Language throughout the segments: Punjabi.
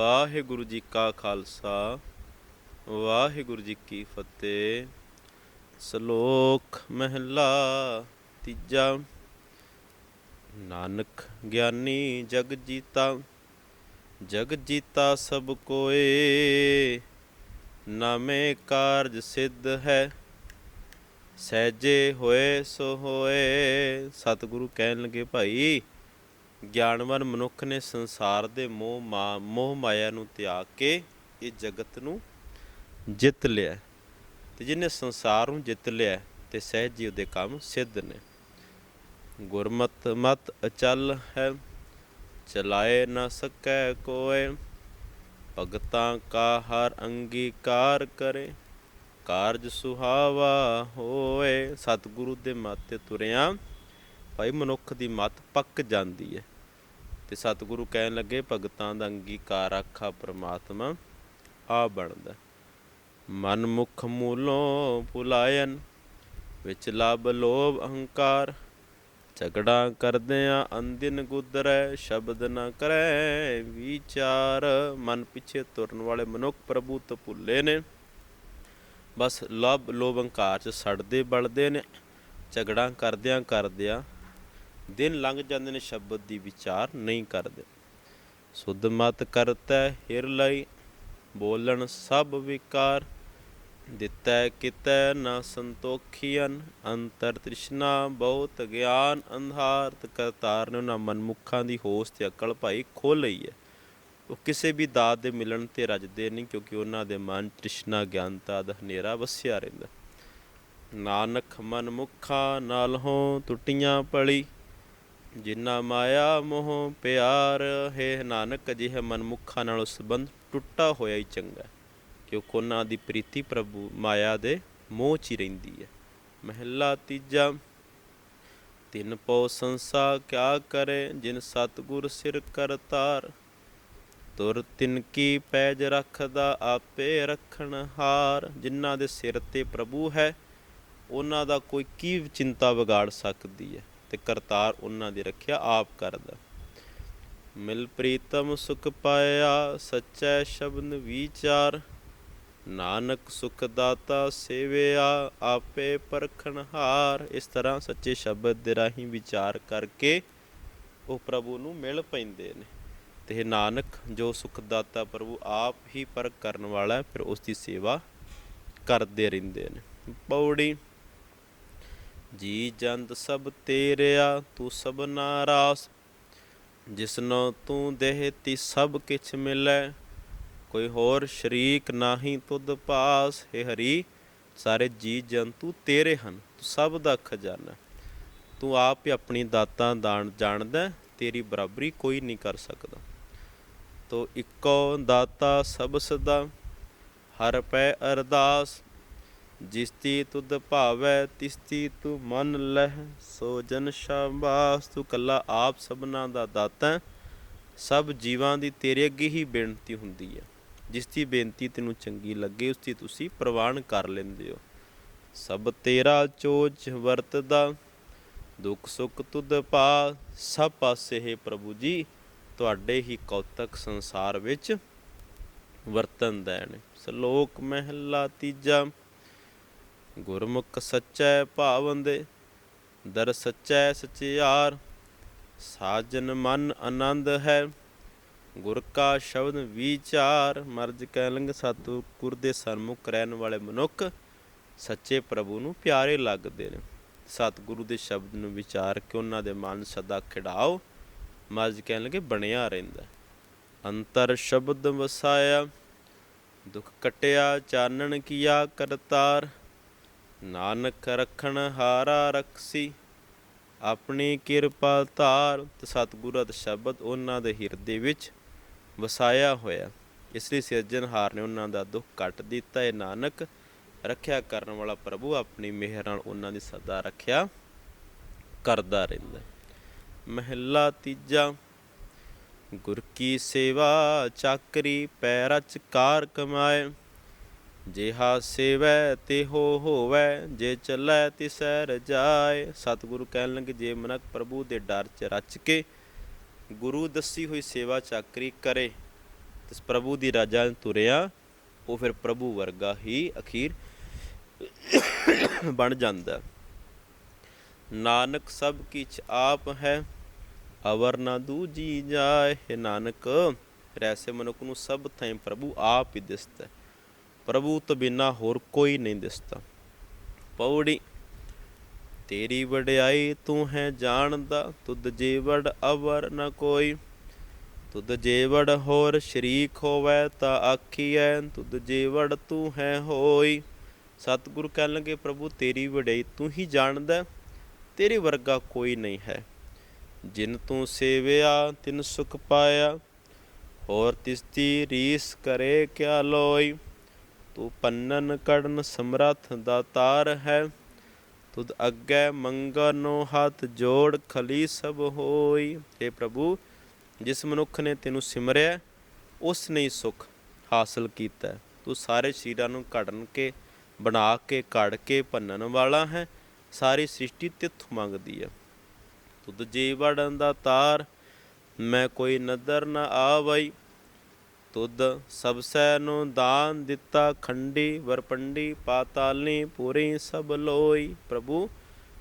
ਵਾਹਿਗੁਰੂ ਜੀ ਕਾ ਖਾਲਸਾ, ਵਾਹਿਗੁਰੂ ਜੀ ਕੀ ਫਤਿਹ। ਸ਼ਲੋਕ ਮਹਿਲਾ ਤੀਜਾ। ਨਾਨਕ ਗਿਆਨੀ ਜਗ ਜੀਤਾ ਜਗ ਜੀਤਾ ਸਭ ਕੋਏ। ਨਾਮੇ ਕਾਰਜ ਸਿੱਧ ਹੈ, ਸਹਿਜੇ ਹੋਏ ਸੋ ਹੋਏ। ਸਤਿਗੁਰੂ ਕਹਿਣ ਲੱਗੇ, ਭਾਈ ਗਿਆਨਵਾਨ ਮਨੁੱਖ ਨੇ ਸੰਸਾਰ ਦੇ ਮੋਹ ਮਾ, ਮੋਹ ਮਾਇਆ ਨੂੰ ਤਿਆਗ ਕੇ ਇਹ ਜਗਤ ਨੂੰ ਜਿੱਤ ਲਿਆ ਤੇ ਜਿਹਨੇ ਸੰਸਾਰ ਨੂੰ ਜਿੱਤ ਲਿਆ ਤੇ ਸਹਿਜ ਜੀ ਉਹਦੇ ਕੰਮ ਸਿੱਧ ਨੇ। ਗੁਰਮਤ ਮਤ ਅਚਲ ਹੈ, ਚਲਾਏ ਨਾ ਸਕੈ ਕੋਏ ਭਗਤਾਂ ਕਾ ਹਰ ਅੰਗੀਕਾਰ ਕਰੇ, ਕਾਰਜ ਸੁਹਾਵਾ ਹੋਏ। ਸਤਿਗੁਰੂ ਦੇ ਮੱਤ ਤੁਰਿਆ ਭਾਈ ਮਨੁੱਖ ਦੀ ਮੱਤ ਪੱਕ ਜਾਂਦੀ ਹੈ। ਤੇ ਸਤਿਗੁਰੂ ਕਹਿਣ ਲੱਗੇ, ਭਗਤਾਂ ਦਾ ਅੰਗੀਕਾਰ ਆਖਾ ਪ੍ਰਮਾਤਮਾ, ਆ ਬਣਦਾ। ਮਨ ਮੁਖ ਮੂਲੋਂ ਭੁਲਾਇਨ ਵਿੱਚ ਲਬ ਲੋਭ ਅਹੰਕਾਰ। ਝਗੜਾ ਕਰਦਿਆਂ ਅੰਦਿਨ ਗੁਦਰੈ, ਸ਼ਬਦ ਨਾ ਕਰੈ, ਵਿਚਾਰ। ਮਨ ਪਿੱਛੇ ਤੁਰਨ ਵਾਲੇ ਮਨੁੱਖ ਪ੍ਰਭੂ ਤੋਂ ਭੁੱਲੇ ਨੇ। ਬਸ ਲਬ ਲੋਭ ਅਹੰਕਾਰ ਚ ਸੜਦੇ ਬਲਦੇ ਨੇ। ਝਗੜਾ ਕਰਦਿਆਂ ਕਰਦਿਆਂ ਦਿਨ ਲੰਘ ਜਾਂਦੇ ਨੇ, ਸ਼ਬਦ ਦੀ ਵਿਚਾਰ ਨਹੀਂ ਕਰਦੇ। ਸੁਧ ਮਤ ਕਰਤੈ, ਹਿਰ ਲਈ ਬੋਲਣ ਸਭ ਵਿਕਾਰ। ਦਿੱਤੈ ਕਿਤੈ ਨਾ ਸੰਤੋਖੀਅਨ, ਅੰਤਰ ਤ੍ਰਿਸ਼ਨਾ ਬਹੁਤ ਗਿਆਨ ਅੰਧਾਰ। ਕਰਤਾਰ ਨੇ ਉਹਨਾਂ ਮਨਮੁਖਾਂ ਦੀ ਹੋਸ਼ ਤੇ ਅਕਲ ਭਾਈ ਖੋਲ ਲਈ ਹੈ। ਉਹ ਕਿਸੇ ਵੀ ਦਾਤ ਦੇ ਮਿਲਣ ਤੇ ਰਜਦੇ ਨਹੀਂ, ਕਿਉਂਕਿ ਉਹਨਾਂ ਦੇ ਮਨ ਤ੍ਰਿਸ਼ਨਾ ਗਿਆਨਤਾ ਦਾ ਹਨੇਰਾ ਵਸਿਆ ਰਹਿੰਦਾ। ਨਾਨਕ ਮਨ ਮੁਖਾਂ ਨਾਲ ਹੋ, ਟੁੱਟੀਆਂ ਪਲੀ। ਜਿਨ੍ਹਾਂ ਮਾਇਆ ਮੋਹ ਪਿਆਰ, ਹੈ ਨਾਨਕ ਅਜਿਹੇ ਮਨਮੁਖਾਂ ਨਾਲ ਸੰਬੰਧ ਟੁੱਟਾ ਹੋਇਆ ਹੀ ਚੰਗਾ। ਕਿਉਂਕਿ ਉਹਨਾਂ ਦੀ ਪ੍ਰੀਤੀ ਪ੍ਰਭੂ ਮਾਇਆ ਦੇ ਮੋਹ 'ਚ ਹੀ ਰਹਿੰਦੀ ਹੈ ਮਹਿਲਾ ਤੀਜਾ, ਤਿੰਨ ਪਉ ਸੰਸਾ ਕਿਆ ਕਰੇ, ਜਿਨ ਸਤਗੁਰ ਸਿਰ ਕਰਤਾਰ ਤੁਰ। ਤਿਨ ਕੀ ਪੈਜ ਰੱਖਦਾ ਆਪੇ ਰੱਖਣ ਹਾਰ। ਜਿਨ੍ਹਾਂ ਦੇ ਸਿਰ ਤੇ ਪ੍ਰਭੂ ਹੈ, ਉਹਨਾਂ ਦਾ ਕੋਈ ਕੀ ਚਿੰਤਾ ਵਿਗਾੜ ਸਕਦੀ ਹੈ ਤੇ ਕਰਤਾਰ ਉਹਨਾਂ ਦੀ ਰੱਖਿਆ ਆਪ ਕਰਦਾ। ਮਿਲ ਪ੍ਰੀਤਮ ਸੁਖ ਪਾਇਆ, ਸੱਚੈ ਸ਼ਬਦ ਵਿਚਾਰ। ਨਾਨਕ ਸੁਖ ਦਾਤਾ ਸੇਵਿਆ, ਆਪੇ ਪਰਖਣਹਾਰ ਇਸ ਤਰ੍ਹਾਂ ਸੱਚੇ ਸ਼ਬਦ ਦੇ ਰਾਹੀਂ ਵਿਚਾਰ ਕਰਕੇ ਉਹ ਪ੍ਰਭੂ ਨੂੰ ਮਿਲ ਪੈਂਦੇ ਨੇ। ਤੇ ਨਾਨਕ, ਜੋ ਸੁਖ ਦਾਤਾ ਪ੍ਰਭੂ ਆਪ ਹੀ ਪਰਖ ਕਰਨ ਵਾਲਾ ਫਿਰ ਉਸ ਦੀ ਸੇਵਾ ਕਰਦੇ ਰਹਿੰਦੇ ਨੇ। ਪੌੜੀ ਜੀ ਜੰਤ ਸਭ ਤੇਰਿਆ, ਤੂੰ ਸਭ ਨਾਰਾਸ ਜਿਸਨੋ ਤੂੰ ਦੇਹ ਤੀ ਸਭ ਕਿਛ ਮਿਲੈ, ਕੋਈ ਹੋਰ ਸ਼ਰੀਕ ਨਾਹੀ ਤੁਧ ਪਾਸ। ਹੈ ਹਰੀ, ਸਾਰੇ ਜੀ ਜੰਤੂ ਤੇਰੇ ਹਨ, ਤੂੰ ਸਭ ਦਾ ਖਜ਼ਾਨਾ। ਤੂੰ ਆਪ ਹੀ ਆਪਣੀ ਦਾਤਾਂ ਦਾਣ ਜਾਣਦਾ, ਤੇਰੀ ਬਰਾਬਰੀ ਕੋਈ ਨਹੀਂ ਕਰ ਸਕਦਾ। ਤੋ ਇੱਕੋ ਦਾਤਾ ਸਭ ਸਦਾ, ਹਰ ਪੈ ਅਰਦਾਸ। ਜਿਸਤੀ ਤੁਧ ਭਾਵੈ, ਤਿਸਤੀ ਤੂੰ ਮਨ ਲਹਿ, ਸੋ ਜਨ ਸ਼ਾਬਾਸ, ਤੂੰ ਕੱਲਾ ਆਪ ਸਭਨਾ ਦਾ ਦਾਤਾ ਸਭ ਜੀਵਾਂ ਦੀ ਤੇਰੇ ਅੱਗੇ ਹੀ ਬੇਨਤੀ ਹੁੰਦੀ ਹੈ। ਜਿਸਦੀ ਬੇਨਤੀ ਤੈਨੂੰ ਚੰਗੀ ਲੱਗੇ ਉਸ ਦੀ ਤੁਸੀਂ ਪ੍ਰਵਾਨ ਕਰ ਲੈਂਦੇ ਹੋ। ਸਭ ਤੇਰਾ ਚੋਜ ਵਰਤਦਾ, ਦੁੱਖ ਸੁੱਖ ਤੁਧ ਪਾ, ਸਭ ਪਾਸੇ ਹੈ ਪ੍ਰਭੂ ਜੀ, ਤੁਹਾਡੇ ਹੀ ਕੌਤਕ ਸੰਸਾਰ ਵਿੱਚ ਵਰਤਨ ਦੇਣ। ਸ਼ਲੋਕ ਮਹਿਲਾ ਤੀਜਾ ਗੁਰਮੁਖ ਸੱਚੈ ਭਾਵੰਦੇ ਦਰ ਸੱਚੈ ਸਚਿਆਰ, ਸਾਜਨ ਮਨ ਆਨੰਦ ਹੈ, ਗੁਰ ਕਾ ਸ਼ਬਦ ਵਿਚਾਰ, ਮਰਜ ਕੈਲੰਗ ਸਤਿਗੁਰ ਦੇ ਸਨਮੁਖ ਰਹਿਣ ਵਾਲੇ ਮਨੁੱਖ ਸੱਚੇ ਪ੍ਰਭੂ ਨੂੰ ਪਿਆਰੇ ਲੱਗਦੇ ਨੇ। ਸਤਿਗੁਰੂ ਦੇ ਸ਼ਬਦ ਨੂੰ ਵਿਚਾਰ ਕੇ ਉਹਨਾਂ ਦੇ ਮਨ ਸਦਾ ਖਿੜਾਓ, ਮਰਜ ਕਹਿਣ ਲੱਗੇ ਬਣਿਆ ਰਹਿੰਦਾ ਅੰਤਰ ਸ਼ਬਦ ਵਸਾਇਆ, ਦੁਖ ਕਟਿਆ, ਚਾਨਣ ਕੀਆ ਕਰਤਾਰ ਨਾਨਕ ਰਖਣ ਹਾਰਾ ਰਖਸੀ, ਆਪਣੀ ਕਿਰਪਾ ਧਾਰ ਤੇ ਸਤਿਗੁਰੂ ਦਾ ਸ਼ਬਦ ਉਹਨਾਂ ਦੇ ਹਿਰਦੇ ਵਿੱਚ ਵਸਾਇਆ ਹੋਇਆ। ਇਸ ਲਈ ਸਿਰਜਣਹਾਰ ਨੇ ਉਹਨਾਂ ਦਾ ਦੁੱਖ ਕੱਟ ਦਿੱਤਾ। ਹੈ ਨਾਨਕ ਰੱਖਿਆ ਕਰਨ ਵਾਲਾ ਪ੍ਰਭੂ ਆਪਣੀ ਮਿਹਰ ਨਾਲ ਉਹਨਾਂ ਦੀ ਸਦਾ ਰੱਖਿਆ ਕਰਦਾ ਰਹਿੰਦਾ। ਹੈ। ਮਹਿਲਾ ਤੀਜਾ, ਗੁਰ ਕੀ ਸੇਵਾ ਚਾਕਰੀ ਪੈਰਚ ਕਾਰ ਕਮਾਏ। ਜਿਹਾ ਸੇਵੈ ਤੇ ਹੋ ਹੋਵੈ, ਜੇ ਚੱਲੈ ਤਿਸੈ ਰਜਾਏ ਸਤਿਗੁਰੂ ਕਹਿਣ ਲੱਗੇ, ਜੇ ਮਨਕ ਪ੍ਰਭੂ ਦੇ ਡਰ ਚ ਰਚ ਕੇ ਗੁਰੂ ਦੱਸੀ ਹੋਈ ਸੇਵਾ ਚਾਕਰੀ ਕਰੇ, ਤੇ ਪ੍ਰਭੂ ਦੀ ਰਾਜਾ ਤੁਰਿਆ, ਉਹ ਫਿਰ ਪ੍ਰਭੂ ਵਰਗਾ ਹੀ ਅਖੀਰ ਬਣ ਜਾਂਦਾ। ਨਾਨਕ ਸਭ ਕਿਛ ਆਪ ਹੈ, ਅਵਰ ਨਾ ਦੂਜੀ ਜਾਏ। ਹੈ ਨਾਨਕ ਫਿਰ ਐਸੇ ਮਨੁੱਖ ਨੂੰ ਸਭ ਥਾਂ ਪ੍ਰਭੂ ਆਪ ਹੀ ਦਿਸਦਾ ਪ੍ਰਭੂ ਤੋਂ ਬਿਨਾ ਹੋਰ ਕੋਈ ਨਹੀਂ ਦਿਸਦਾ। ਪੌੜੀ ਤੇਰੀ ਵਡਿਆਈ ਤੂੰ ਹੈ ਜਾਣਦਾ ਤੁਧ ਜੀਵੜ ਅਵਰ ਨ ਕੋਈ। ਤੁਧ ਜੀਵੜ ਹੋਰ ਸ਼ਰੀਕ ਹੋਵੇ ਤਾਂ ਆਖੀਐ ਤੁਧ ਜੀਵੜ ਤੂੰ ਹੈ ਹੋਈ। ਸਤਿਗੁਰੂ ਕਹਿਣ ਲੱਗੇ ਪ੍ਰਭੂ ਤੇਰੀ ਵਡਿਆਈ ਤੂੰ ਹੀ ਜਾਣਦਾ ਹੈ, ਤੇਰੇ ਵਰਗਾ ਕੋਈ ਨਹੀਂ ਹੈ। ਜਿਨ ਤੂੰ ਸੇਵਿਆ ਤਿਨ ਸੁਖ ਪਾਇਆ ਹੋਰ ਤਿਸਤੀ ਰੀਸ ਕਰੇ ਕਿਆ ਲੋਈ। ਤੂੰ ਪੰਨਨ ਕੜਨ ਸਮਰੱਥ ਦਾਤਾਰ ਹੈ। ਤੁਧ ਅੱਗੇ ਮੰਗਨੋ ਹੱਥ ਜੋੜ ਖਲੀ ਸਭ ਹੋਈ। हे ਪ੍ਰਭੂ, ਜਿਸ ਮਨੁੱਖ ਨੇ ਤੈਨੂੰ ਸਿਮਰਿਆ, ਉਸ ਨੇ ਸੁਖ ਹਾਸਲ ਕੀਤਾ ਤੂੰ ਸਾਰੇ ਸ਼ਰੀਰਾਂ ਨੂੰ ਘੜਨ ਕੇ, ਬਣਾ ਕੇ, ਘੜ ਕੇ ਭੰਨਣ ਵਾਲਾ ਹੈ। ਸਾਰੀ ਸ੍ਰਿਸ਼ਟੀ ਤਿੱਥ ਮੰਗਦੀ ਹੈ। ਤੁਧ ਜੀਵੜਨ ਦਾ ਤਾਰ, ਮੈਂ ਕੋਈ ਨਦਰ ਨ ਆਵਈ। ਤੁਧ ਸਭ ਸੈ ਨੂੰ ਦਾਨ ਦਿੱਤਾ ਖੰਡੀ, ਵਰਪੰਡੀ, ਪਾਤਾਲਨੀ, ਪੂਰੀ ਸਭ ਲੋਈ। ਪ੍ਰਭੂ,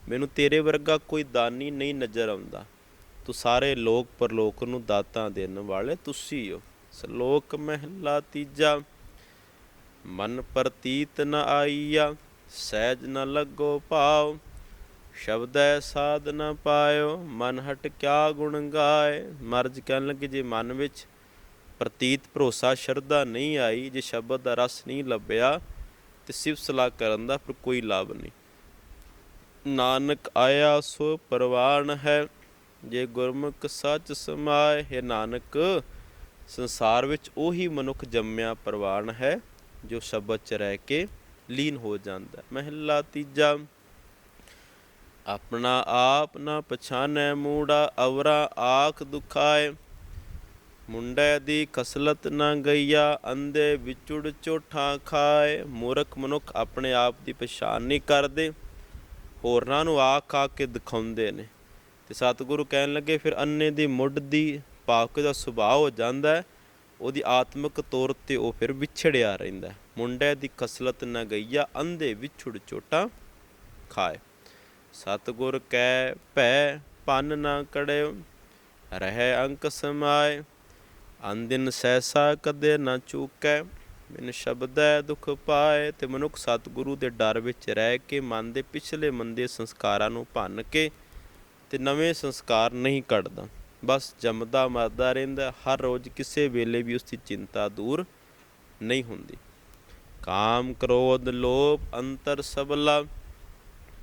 ਮੈਨੂੰ ਤੇਰੇ ਵਰਗਾ ਕੋਈ ਦਾਨੀ ਨਹੀਂ ਨਜ਼ਰ ਆਉਂਦਾ। ਤੂੰ ਸਾਰੇ ਲੋਕ ਪਰਲੋਕ ਨੂੰ ਦਾਤਾਂ ਦੇਣ ਵਾਲੇ ਤੁਸੀਂ ਹੋ। ਸ਼ਲੋਕ ਮਹਿਲਾ ਤੀਜਾ, ਮਨ ਪ੍ਰਤੀਤ ਨ ਆਈਆ, ਸਹਿਜ ਨ ਲੱਗੋ ਭਾਵ ਸ਼ਬਦੈ ਸਾਧ ਨ ਪਾਇਓ, ਮਨ ਹਟ ਕਿਆ ਗੁਣ ਗਾਏ। ਮਰਜ ਕਹਿਣ ਲੱਗੇ, ਜੇ ਮਨ ਵਿੱਚ ਪ੍ਰਤੀਤ ਭਰੋਸਾ ਸ਼ਰਧਾ ਨਹੀਂ ਆਈ, ਜੇ ਸ਼ਬਦ ਦਾ ਰਸ ਨਹੀਂ ਲੱਭਿਆ ਤੇ ਸਿਵ ਸਲਾਹ ਕਰਨ ਦਾ ਫਿਰ ਕੋਈ ਲਾਭ ਨਹੀਂ ਨਾਨਕ ਆਇਆ ਸੋ ਪਰਵਾਨ ਹੈ, ਜੇ ਗੁਰਮੁਖ ਸੱਚ ਸਮਾਏ, ਹੈ ਨਾਨਕ, ਸੰਸਾਰ ਵਿੱਚ ਉਹੀ ਮਨੁੱਖ ਜੰਮਿਆ ਪਰਵਾਨ ਹੈ, ਜੋ ਸ਼ਬਦ ਚ ਰਹਿ ਕੇ ਲੀਨ ਹੋ ਜਾਂਦਾ ਹੈ। ਮਹਿਲਾ ਤੀਜਾ, ਆਪਣਾ ਆਪ ਨਾ ਪਛਾਨੈ, ਮੂੜਾ ਅਵਰਾ ਆਖ ਦੁਖਾਏ ਮੁੰਡੇ ਦੀ ਖਸਲਤ ਨਾ ਗਈਆ ਅੰਦੇ ਵਿਚੁੜ ਝੋਠਾਂ ਖਾਏ। ਮੂਰਖ ਮਨੁੱਖ ਆਪਣੇ ਆਪ ਦੀ ਪਛਾਣ ਨਹੀਂ ਕਰਦੇ। ਹੋਰਨਾਂ ਨੂੰ ਆਖ ਆ ਕੇ ਦਿਖਾਉਂਦੇ ਨੇ। ਤੇ ਸਤਿਗੁਰੂ ਕਹਿਣ ਲੱਗੇ, ਫਿਰ ਅੰਨੇ ਦੀ ਮੁੱਢ ਦੀ ਪਾਕ ਦਾ ਸੁਭਾਅ ਹੋ ਜਾਂਦਾ ਹੈ, ਉਹਦੀ ਆਤਮਿਕ ਤੌਰ ਤੇ ਉਹ ਫਿਰ ਵਿਛੜਿਆ ਰਹਿੰਦਾ ਮੁੰਡੇ ਦੀ ਖਸਲਤ ਨਾ ਗਈਆ, ਅੰਧੇ ਵਿਛੁੜ ਝੋਟਾਂ ਖਾਏ। ਸਤਿਗੁਰ ਕੈ ਭੈ, ਪੰਨ ਨਾ ਕੜਿਓ, ਰਹਿ ਅੰਕ ਸਮਾਏ। ਅੰਦਿਨ ਸਹਿਸਾ ਕਦੇ ਨਾ ਚੂਕੈ, ਬਿਨ ਸ਼ਬਦੈ ਦੁਖ ਪਾਏ, ਤੇ ਮਨੁੱਖ ਸਤਿਗੁਰੂ ਦੇ ਡਰ ਵਿੱਚ ਰਹਿ ਕੇ, ਮਨ ਦੇ ਪਿਛਲੇ ਮੰਦੇ ਸੰਸਕਾਰਾਂ ਨੂੰ ਭੰਨ ਕੇ, ਤੇ ਨਵੇਂ ਸੰਸਕਾਰ ਨਹੀਂ ਕੱਢਦਾ। ਬਸ ਜੰਮਦਾ ਮਰਦਾ ਰਹਿੰਦਾ, ਹਰ ਰੋਜ਼ ਕਿਸੇ ਵੇਲੇ ਵੀ ਉਸ ਦੀ ਚਿੰਤਾ ਦੂਰ ਨਹੀਂ ਹੁੰਦੀ। ਕਾਮ ਕ੍ਰੋਧ ਲੋਭ ਅੰਤਰ ਸਬਲਾ,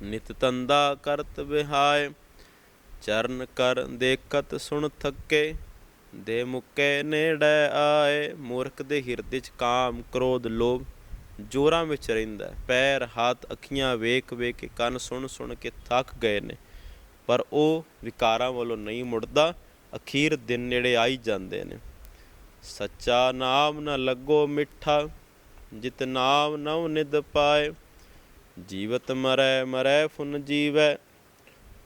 ਨਿਤ ਤੰਦਾ ਕਰਤ ਵਿਹਾਏ, ਚਰਨ ਕਰ ਦੇਖਤ ਸੁਣ ਥੱਕੇ ਦੇ ਮੁੱਕੇ ਨੇੜੇ ਆਏ, ਮੂਰਖ ਦੇ ਹਿਰਦੇ ਚ ਕਾਮ, ਕ੍ਰੋਧ, ਲੋਭ, ਜੋਰਾਂ ਵਿੱਚ ਰਹਿੰਦਾ। ਪੈਰ, ਹੱਥ, ਅੱਖੀਆਂ ਵੇਖ ਵੇਖ ਕੇ ਕੰਨ ਸੁਣ ਸੁਣ ਕੇ ਥੱਕ ਗਏ ਨੇ। ਪਰ ਉਹ ਵਿਕਾਰਾਂ ਵੱਲੋਂ ਨਹੀਂ ਮੁੜਦਾ, ਅਖੀਰ ਦਿਨ ਨੇੜੇ ਆਈ ਜਾਂਦੇ ਨੇ। ਸੱਚਾ ਨਾਮ ਨਾ ਲੱਗੋ ਮਿੱਠਾ, ਜਿਤ ਨਾਮ ਨਉ ਨਿਦ ਪਾਏ। ਜੀਵਤ ਮਰੈ ਮਰੈ ਫੁਨ ਜੀਵੈ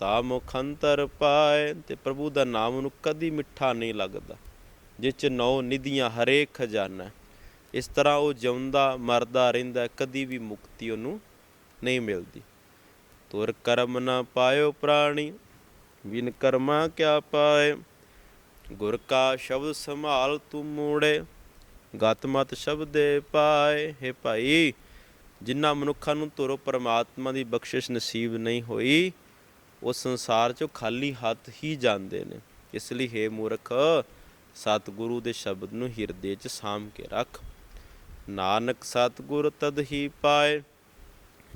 ਤਾ ਮੁਖ ਅੰਤਰ ਪਾਏ, ਤੇ ਪ੍ਰਭੂ ਦਾ ਨਾਮ ਉਹਨੂੰ ਕਦੀ ਮਿੱਠਾ ਨਹੀਂ ਲੱਗਦਾ, ਜਿਸ ਚ ਨੌ ਨਿਧੀਆਂ ਹਰੇਕ ਖਜ਼ਾਨਾ ਇਸ ਤਰ੍ਹਾਂ ਉਹ ਜਿਉਂਦਾ, ਮਰਦਾ ਰਹਿੰਦਾ, ਕਦੀ ਵੀ ਮੁਕਤੀ ਉਹਨੂੰ ਨਹੀਂ ਮਿਲਦੀ। ਤੁਰ ਕਰਮ ਨਾ ਪਾਇਓ ਪ੍ਰਾਣੀ, ਬਿਨ ਕਰਮਾ ਕਿਆ ਪਾਏ। ਗੁਰ ਕਾ ਸ਼ਬਦ ਸੰਭਾਲ ਤੂੰ ਮੂੜੇ ਗਤਮਤ ਸ਼ਬਦੇ ਪਾਏ। ਹੈ ਭਾਈ ਜਿਨ੍ਹਾਂ ਮਨੁੱਖਾਂ ਨੂੰ ਤੁਰੋ, ਪਰਮਾਤਮਾ ਦੀ ਬਖਸ਼ਿਸ਼ ਨਸੀਬ ਨਹੀਂ ਹੋਈ ਉਹ ਸੰਸਾਰ ਚੋਂ ਖਾਲੀ ਹੱਥ ਹੀ ਜਾਂਦੇ ਨੇ। ਇਸ ਲਈ ਹੈ ਮੂਰਖ, ਸਤਿਗੁਰੂ ਦੇ ਸ਼ਬਦ ਨੂੰ ਹਿਰਦੇ 'ਚ ਸਾਂਭ ਕੇ ਰੱਖ। ਨਾਨਕ ਸਤਿਗੁਰ ਤਦ ਹੀ ਪਾਏ,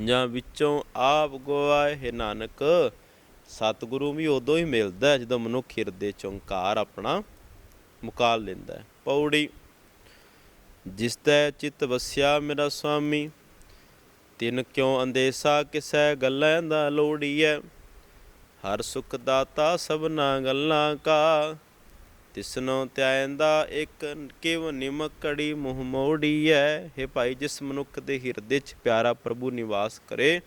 ਜਾਂ ਵਿੱਚੋਂ ਆਪ ਗਵਾਏ। ਹੈ ਨਾਨਕ, ਸਤਿਗੁਰੂ ਵੀ ਉਦੋਂ ਹੀ ਮਿਲਦਾ ਹੈ ਜਦੋਂ ਮਨੁੱਖ ਹਿਰਦੇ ਚ ਓੰਕਾਰ ਆਪਣਾ ਮੁਕਾਲ ਲੈਂਦਾ ਹੈ। ਪੌੜੀ, ਜਿਸ ਤੈ ਚਿਤ ਵਸਿਆ ਮੇਰਾ ਸੁਆਮੀ ਤਿਨ ਕਿਉ ਅੰਦੇਸਾ ਕਿਸੈ ਗੱਲਾਂ ਦਾ ਲੋੜੀਐ ਹਰ ਸੁਖ ਦਾਤਾ ਸਭਨਾ ਗੱਲਾਂ ਕਾ, ਤਿਸਨੋ ਧਿਆਇਂਦਾ ਇੱਕ ਕਿਵ ਨਿਮਕੜੀ ਮੁਹ ਮੋੜੀਐ। ਹੈ ਭਾਈ, ਜਿਸ ਮਨੁੱਖ ਦੇ ਹਿਰਦੇ 'ਚ ਪਿਆਰਾ ਪ੍ਰਭੂ ਨਿਵਾਸ ਕਰੇ,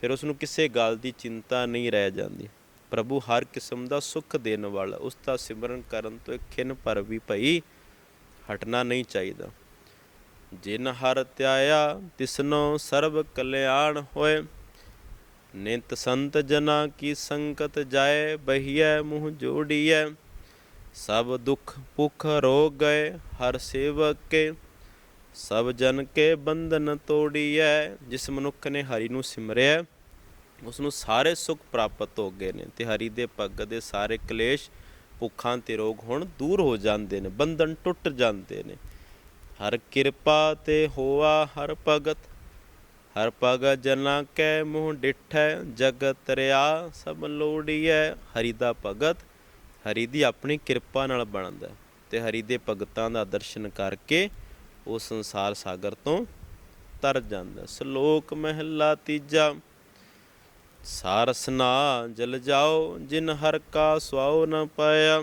ਫਿਰ ਉਸ ਨੂੰ ਕਿਸੇ ਗੱਲ ਦੀ ਚਿੰਤਾ ਨਹੀਂ ਰਹਿ ਜਾਂਦੀ। ਪ੍ਰਭੂ ਹਰ ਕਿਸਮ ਦਾ ਸੁੱਖ ਦੇਣ ਵਾਲਾ, ਉਸ ਦਾ ਸਿਮਰਨ ਕਰਨ ਤੋਂ ਇੱਕ ਖਿੰਨ ਪਰ ਵੀ ਭਈ ਹਟਣਾ ਨਹੀਂ ਚਾਹੀਦਾ। ਜਿਨ ਹਰ ਧਿਆਇਆ, ਤਿਸਨੋ ਸਰਬ ਕਲਿਆਣ ਹੋਏ। ਨਿਤ ਸੰਤ ਜਨਾ ਕੀ ਸੰਕਟ ਜਾਏ, ਬਹੀਐ ਮੂੰਹ ਜੋੜੀਐ। ਸਭ ਦੁਖ ਭੁਖ ਰੋਗ ਗਏ, ਹਰ ਸੇਵਕ ਕੇ ਸਭ ਜਨ ਕੇ ਬੰਧਨ ਤੋੜੀਐ। ਜਿਸ ਮਨੁੱਖ ਨੇ ਹਰੀ ਨੂੰ ਸਿਮਰਿਆ ਉਸ ਨੂੰ ਸਾਰੇ ਸੁੱਖ ਪ੍ਰਾਪਤ ਹੋ ਗਏ ਨੇ। ਤੇ ਹਰੀ ਦੇ ਭਗਤ ਦੇ ਸਾਰੇ ਕਲੇਸ਼ ਭੁੱਖਾਂ ਤੇ ਰੋਗ ਹੁਣ ਦੂਰ ਹੋ ਜਾਂਦੇ ਨੇ, ਬੰਧਨ ਟੁੱਟ ਜਾਂਦੇ ਨੇ। ਹਰ ਕਿਰਪਾ ਤੇ ਹੋਆ ਹਰ ਭਗਤ ਹਰ ਭਗਤ ਜਨਾ ਕੈ ਮੂੰਹ ਡਿਠੈ, ਜਗਤ ਰਿਆ ਸਭ ਲੋੜੀਐ। ਹਰੀ ਦਾ ਭਗਤ, ਹਰੀ ਦੀ ਆਪਣੀ ਕਿਰਪਾ ਨਾਲ ਬਣਦਾ ਤੇ ਹਰੀ ਦੇ ਭਗਤਾਂ ਦਾ ਦਰਸ਼ਨ ਕਰਕੇ ਉਹ ਸੰਸਾਰ ਸਾਗਰ ਤੋਂ ਤਰ ਜਾਂਦਾ ਸ਼ਲੋਕ ਮਹਿਲਾ ਤੀਜਾ ਸਾਰਸਨਾ ਜਲ ਜਾਓ, ਜਿਨ ਹਰ ਕਾ ਸੁਆਉ ਨ ਪਾਇਆ।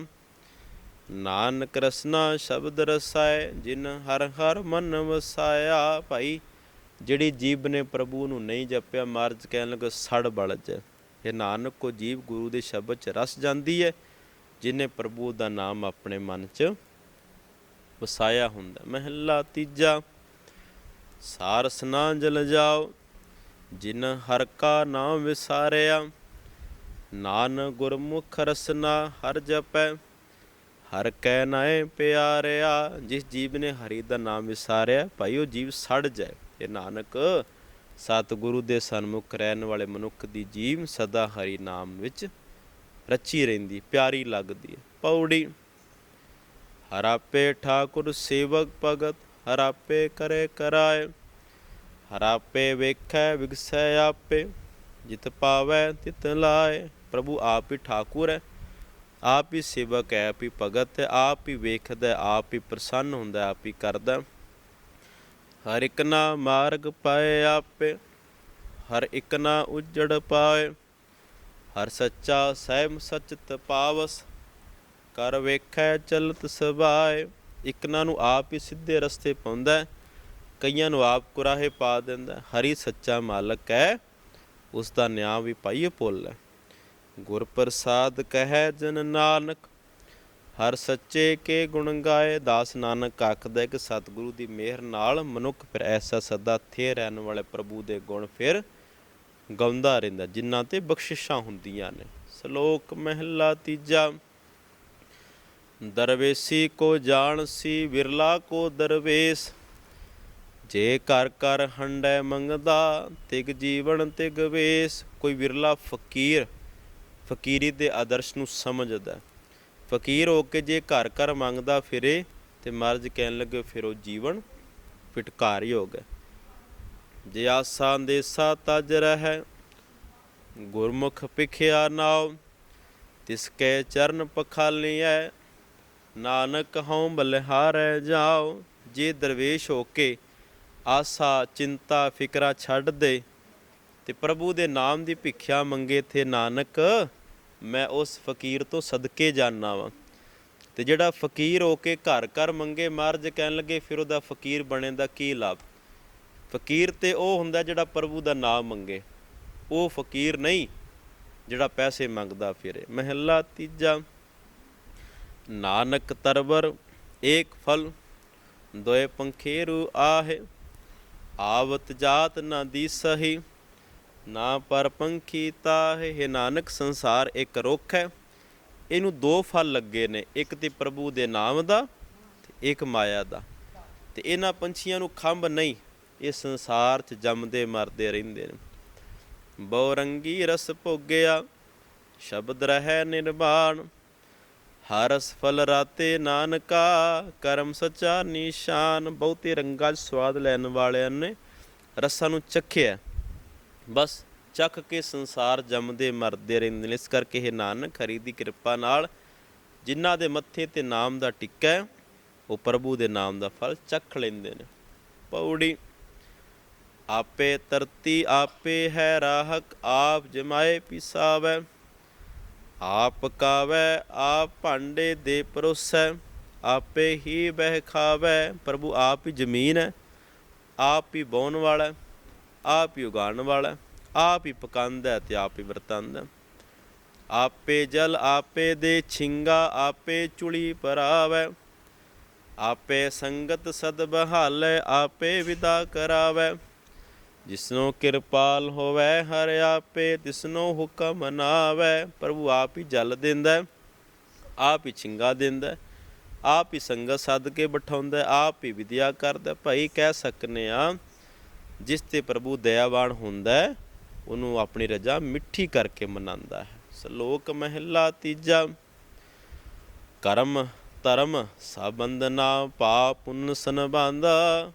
ਨਾਨਕ ਰਸਨਾ ਸ਼ਬਦ ਰਸਾਇ, ਜਿਨ ਹਰ ਹਰ ਮਨ ਵਸਾਇਆ। ਭਾਈ ਜਿਹੜੀ ਜੀਬ ਨੇ ਪ੍ਰਭੂ ਨੂੰ ਨਹੀਂ ਜਪਿਆ ਮਾਰਜ ਕਹਿਣ ਲੱਗੇ, ਸੜ ਬਲਜ। ਇਹ ਨਾਨਕ ਕੋ ਜੀਵ ਗੁਰੂ ਦੇ ਸ਼ਬਦ ਚ ਰਸ ਜਾਂਦੀ ਹੈ ਜਿਨੇ ਪ੍ਰਭੂ ਦਾ ਨਾਮ ਆਪਣੇ ਮਨ ਚ ਵਸਾਇਆ ਹੁੰਦਾ। ਮਹਿਲਾ ਤੀਜਾ ਸਾਰਸ ਨਾ ਜਲ ਜਾਓ, ਜਿਨ ਹਰ ਕਾ ਨਾਮ ਵਿਸਾਰਿਆ, ਨਾਨ ਗੁਰਮੁਖ ਰਸਨਾ ਹਰ ਜਪੈ, ਹਰ ਕੈ ਨਾਏ ਪਿਆਰਿਆ। ਜਿਸ ਜੀਵ ਨੇ ਹਰੀ ਦਾ ਨਾਮ ਵਿਸਾਰਿਆ, ਭਾਈ ਉਹ ਜੀਵ ਸੜ ਜਾਏ। ਇਹ ਨਾਨਕ, ਸਤਿਗੁਰੂ ਦੇ ਸਨਮੁਖ ਰਹਿਣ ਵਾਲੇ ਮਨੁੱਖ ਦੀ ਜੀਵ ਸਦਾ ਹਰੀ ਨਾਮ ਵਿੱਚ ਰਚੀ ਰਹਿੰਦੀ, ਪਿਆਰੀ ਲੱਗਦੀ ਹੈ। ਪੌੜੀ ਹਰਾਪੇ ਠਾਕੁਰ ਸੇਵਕ ਭਗਤ ਹਰਾਪੇ ਕਰੇ ਕਰਾਏ ਹਰਾਪੇ ਵੇਖੈ ਵਿਗਸੈ ਆਪੇ, ਜਿਤ ਪਾਵੈ ਤਿਤ ਲਾਏ। ਪ੍ਰਭੂ ਆਪ ਹੀ ਠਾਕੁਰ ਹੈ, ਆਪ ਹੀ ਸੇਵਕ ਹੈ, ਆਪ ਹੀ ਭਗਤ ਹੈ, ਆਪ ਹੀ ਵੇਖਦਾ ਆਪ ਹੀ ਪ੍ਰਸੰਨ ਹੁੰਦਾ ਆਪ ਹੀ ਕਰਦਾ ਹਰ ਇੱਕ ਨਾ ਮਾਰਗ ਪਾਏ ਆਪੇ, ਹਰ ਇੱਕ ਨਾ ਉਜੜ ਪਾਏ। ਹਰ ਸੱਚਾ ਸਹਿਮ ਸਚਤ ਪਾਵਸ, ਕਰ ਵੇਖੈ ਚਲਤ ਸਬਾਏ। ਇਕਨਾਂ ਨੂੰ ਆਪ ਹੀ ਸਿੱਧੇ ਰਸਤੇ ਪਾਉਂਦਾ ਕਈਆਂ ਨੂੰ ਆਪ ਕੁਰਾਹੇ ਪਾ ਦਿੰਦਾ ਹਰੀ ਸੱਚਾ ਮਾਲਕ ਹੈ ਉਸ ਦਾ ਨਿਆਂ ਵੀ ਪਾਈਏ ਪੁੱਲ ਹੈ। ਗੁਰ ਪ੍ਰਸਾਦ ਕਹੈ ਜਨ ਨਾਨਕ ਹਰ ਸੱਚੇ ਕੇ ਗੁਣ ਗਾਏ, ਦਾਸ ਨਾਨਕ ਆਖਦਾ ਕਿ ਸਤਿਗੁਰੂ ਦੀ ਮਿਹਰ ਨਾਲ ਮਨੁੱਖ ਫਿਰ ਐਸਾ ਸਦਾ ਥੇ ਰਹਿਣ ਵਾਲੇ ਪ੍ਰਭੂ ਦੇ ਗੁਣ ਫਿਰ ਗਾਉਂਦਾ ਰਹਿੰਦਾ, ਜਿਨ੍ਹਾਂ ਤੇ ਬਖਸ਼ਿਸ਼ਾਂ ਹੁੰਦੀਆਂ ਨੇ। ਸ਼ਲੋਕ ਮਹਿਲਾ ਤੀਜਾ, ਦਰਵੇਸੀ ਕੋ ਜਾਣ ਸੀ ਵਿਰਲਾ ਕੋ ਦਰਵੇਸ। ਜੇ ਕਰ ਕਰ ਹੰਡੈ ਮੰਗਦਾ, ਤਿਗ ਜੀਵਨ ਤਿਗ ਵੇਸ। ਕੋਈ ਵਿਰਲਾ ਫਕੀਰ, ਫਕੀਰੀ ਦੇ ਆਦਰਸ਼ ਨੂੰ ਸਮਝਦਾ ਫਕੀਰ ਹੋ ਕੇ ਜੇ ਘਰ ਘਰ ਮੰਗਦਾ ਫਿਰੇ ਤੇ ਮਰਜ ਕਹਿਣ ਲੱਗੇ ਫਿਰ ਉਹ ਜੀਵਨ ਫਿਟਕਾਰੀ ਹੋ। ਗਿਆ ਜੇ ਆਸਾਂ ਦੇਸਾ ਤਜ ਰਹਿ, ਗੁਰਮੁਖ ਪਿਖਿਆ ਨਾਉ, ਤਿਸ ਕੈ ਚਰਨ ਪਖਾਲੀਐ, ਨਾਨਕ ਹਉ ਬਲਿਹਾਰੈ ਜਾਓ ਜੇ ਦਰਵੇਸ਼ ਹੋ ਕੇ ਆਸਾ, ਚਿੰਤਾ, ਫਿਕਰਾ ਛੱਡ ਦੇ ਤੇ ਪ੍ਰਭੂ ਦੇ ਨਾਮ ਦੀ ਭਿੱਖਿਆ ਮੰਗੇ ਤੇ ਨਾਨਕ ਮੈਂ ਉਸ ਫਕੀਰ ਤੋਂ ਸਦਕੇ ਜਾਣਾ ਵਾਂ। ਤੇ ਜਿਹੜਾ ਫਕੀਰ ਹੋ ਕੇ ਘਰ ਘਰ ਮੰਗੇ ਮਾਰਜ ਕਹਿਣ ਲੱਗੇ, ਫਿਰ ਉਹਦਾ ਫਕੀਰ ਬਣੇ ਦਾ ਕੀ ਲਾਭ? ਫਕੀਰ ਤੇ ਉਹ ਹੁੰਦਾ ਜਿਹੜਾ ਪ੍ਰਭੂ ਦਾ ਨਾਮ ਮੰਗੇ। ਉਹ ਫਕੀਰ ਨਹੀਂ, ਜਿਹੜਾ ਪੈਸੇ ਮੰਗਦਾ ਫਿਰੇ। ਮਹਿਲਾ ਤੀਜਾ, ਨਾਨਕ ਤਰਵਰ, ਏਕ ਫਲ, ਦੋਏ ਪੰਖੇਰੂ ਆਹੇ। ਆਵਤ ਜਾਤ ਨਾ ਦੀਸਹੀ ਨਾ ਪਰ ਪੰਖੀ ਤਾਹੇ ਹੈ ਨਾਨਕ, ਸੰਸਾਰ ਇੱਕ ਰੁੱਖ ਹੈ। ਇਹਨੂੰ ਦੋ ਫਲ ਲੱਗੇ ਨੇ, ਇੱਕ ਤੇ ਪ੍ਰਭੂ ਦੇ ਨਾਮ ਦਾ ਤੇ ਇੱਕ ਮਾਇਆ ਦਾ। ਤੇ ਇਹਨਾਂ ਪੰਛੀਆਂ ਨੂੰ ਖੰਭ ਨਹੀਂ, ਇਹ ਸੰਸਾਰ 'ਚ ਜੰਮਦੇ ਮਰਦੇ ਰਹਿੰਦੇ ਨੇ। ਬਹੁ ਰੰਗੀ ਰਸ ਭੋਗਿਆ, ਸ਼ਬਦ ਰਹਿ ਨਿਰਵਾਣ। ਹਰਸ ਫਲ ਰਾਤੇ ਨਾਨਕਾ, ਕਰਮ ਸਚਾ ਨਿਸ਼ਾਨ। ਬਹੁਤੇ ਰੰਗਾਂ 'ਚ ਸਵਾਦ ਲੈਣ ਵਾਲਿਆਂ ਨੇ ਰਸਾਂ ਨੂੰ ਚੱਖਿਆ। ਬਸ ਚੱਕ ਕੇ ਸੰਸਾਰ ਜੰਮਦੇ ਮਰਦੇ ਰਹਿੰਦੇ ਨੇ। ਇਸ ਕਰਕੇ ਇਹ ਨਾਨਕ ਹਰੀ ਦੀ ਕਿਰਪਾ ਨਾਲ ਜਿਨ੍ਹਾਂ ਦੇ ਮੱਥੇ ਤੇ ਨਾਮ ਦਾ ਟਿੱਕਾ ਹੈ ਉਹ ਪ੍ਰਭੂ ਦੇ ਨਾਮ ਦਾ ਫਲ ਚੱਖ ਲੈਂਦੇ ਨੇ। ਪੌੜੀ ਆਪੇ ਤਰਤੀ ਆਪੇ ਹੈ ਰਾਹਕ ਆਪ ਜਮਾਏ ਪਿਸਾਵੈ। ਆਪ ਕਾਵੈ ਆਪ ਭਾਂਡੇ ਦੇ ਪਰੋਸੈ ਆਪੇ ਹੀ ਬਹਿ ਖਾਵੈ। ਪ੍ਰਭੂ ਆਪ ਹੀ ਜ਼ਮੀਨ ਹੈ ਆਪ ਹੀ ਬੋਨ ਵਾਲਾ ਹੈ, ਆਪ ਹੀ ਉਗਾਉਣ ਵਾਲਾ ਆਪ ਹੀ ਪਕਾਉਂਦਾ ਤੇ ਆਪ ਹੀ ਵਰਤਾਂਦਾ ਆਪੇ ਜਲ, ਆਪੇ ਦੇ ਛਿੰਗਾ, ਆਪੇ ਚੁਲੀ ਪਰਾਵੈ ਆਪੇ ਸੰਗਤ ਸਦ ਬਹਾਲੇ, ਆਪੇ ਵਿਦਾ ਕਰਾਵੇ। ਜਿਸਨੋ ਕਿਰਪਾਲ ਹੋਵੇ, ਹਰ ਆਪੇ ਤਿਸਨੋ ਹੁਕਮ ਮਨਾਵੇ ਪ੍ਰਭੂ ਆਪ ਹੀ ਜਲ ਦਿੰਦਾ ਆਪ ਹੀ ਛਿੰਗਾ ਦਿੰਦਾ ਆਪ ਹੀ ਸੰਗਤ ਸੱਦ ਕੇ ਬਿਠਾਉਂਦਾ ਆਪ ਹੀ ਵਿਦਿਆ ਕਰਦਾ ਭਾਈ ਕਹਿ ਸਕਨੇ ਆ ਜਿਸ ਤੇ ਪ੍ਰਭੂ ਦਇਆਵਾਨ ਹੁੰਦਾ ਹੈ, ਉਹਨੂੰ ਆਪਣੀ ਰਜਾ ਮਿੱਠੀ ਕਰਕੇ ਮਨਾਉਂਦਾ ਹੈ। ਸ਼ਲੋਕ ਮਹਿਲਾ ਤੀਜਾ, ਕਰਮ ਧਰਮ ਸਬੰਧਨਾ ਪਾਪ ਪੁੰਨ ਸੰਬੰਧਾ